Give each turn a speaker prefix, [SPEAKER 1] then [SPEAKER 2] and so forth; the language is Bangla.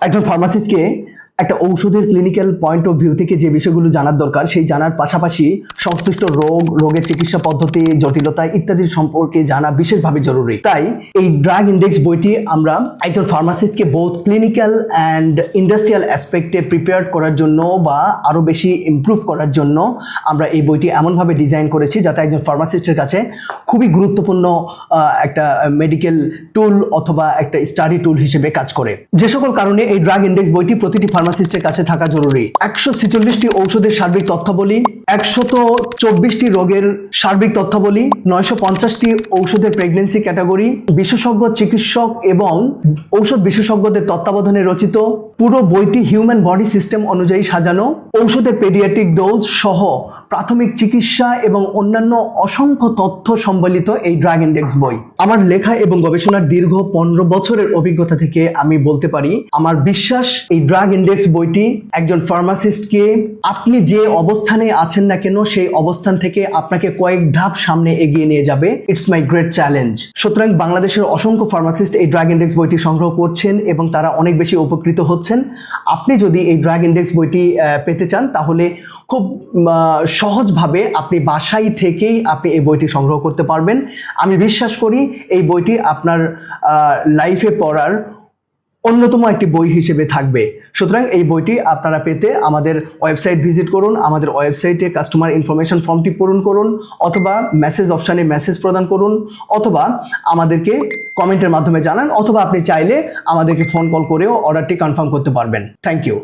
[SPEAKER 1] একজন ফার্মাসিস্টকে একটা ঔষধের ক্লিনিক্যাল পয়েন্ট অফ ভিউ থেকে যে বিষয়গুলো জানার দরকার, সেই জানার পাশাপাশি সংশ্লিষ্ট রোগ, রোগের চিকিৎসা পদ্ধতি, জটিলতা ইত্যাদি সম্পর্কে জানা বিশেষভাবে জরুরি। তাই এই ড্রাগ ইন্ডেক্স বইটি আমরা একজন ফার্মাসিস্টকে বোথ ক্লিনিক্যাল অ্যান্ড ইন্ডাস্ট্রিয়াল অ্যাসপেক্টে প্রিপেয়ার করার জন্য বা আরও বেশি ইমপ্রুভ করার জন্য আমরা এই বইটি এমনভাবে ডিজাইন করেছি যাতে একজন ফার্মাসিস্টের কাছে খুবই গুরুত্বপূর্ণ একটা মেডিকেল টুল অথবা একটা স্টাডি টুল হিসেবে কাজ করে। যে সকল কারণে এই ড্রাগ ইন্ডেক্স বইটি প্রতিটি ফার্মাসিস্টের কাছে থাকা জরুরি। একশো ছেচল্লিশটি ঔষধের সার্বিক তথ্যাবলী, একশত চব্বিশটি রোগের সার্বিক তথ্যাবলী, নয়শো পঞ্চাশটি ঔষধের প্রেগনেন্সি ক্যাটাগরি বিশেষজ্ঞ চিকিৎসক এবং ঔষধ বিশেষজ্ঞদের তত্ত্বাবধানে রচিত, পুরো বইটি হিউম্যান বডি সিস্টেম অনুযায়ী সাজানো, ঔষধের পেডিয়াট্রিক ডোজ সহ প্রাথমিক চিকিৎসা এবং অন্যান্য অসংখ্য তথ্য সম্বলিত এই ড্রাগ ইন্ডেক্স বই। আমার লেখা এবং গবেষণার দীর্ঘ পনেরো বছরের অভিজ্ঞতা থেকে আমি বলতে পারি, আমার বিশ্বাস এই ড্রাগ ইন্ডেক্স বইটি একজন ফার্মাসিস্টকে, আপনি যে অবস্থানে আছেন না কেন, সেই অবস্থান থেকে আপনাকে কয়েক ধাপ সামনে এগিয়ে নিয়ে যাবে। ইটস মাই গ্রেট চ্যালেঞ্জ সুতরাং বাংলাদেশের অসংখ্য ফার্মাসিস্ট এই ড্রাগ ইন্ডেক্স বইটি সংগ্রহ করছেন এবং তারা অনেক বেশি উপকৃত হচ্ছেন। আপনি যদি এই ড্রাগ ইন্ডেক্স বইটি পেতে চান, তাহলে খুব সহজভাবে আপনি বাসায় থেকেই আপনি এই বইটি সংগ্রহ করতে পারবেন। আমি বিশ্বাস করি এই বইটি আপনার লাইফে পড়ার অন্যতম একটি বই হিসেবে থাকবে। সুতরাং এই বইটি আপনারা পেতে আমাদের ওয়েবসাইট ভিজিট করুন, আমাদের ওয়েবসাইটে কাস্টমার ইনফরমেশন ফর্মটি পূরণ করুন, অথবা মেসেজ অপশানে মেসেজ প্রদান করুন, অথবা আমাদেরকে কমেন্টের মাধ্যমে জানান, অথবা আপনি চাইলে আমাদেরকে ফোন কল করেও অর্ডারটি কনফার্ম করতে পারবেন। Thank you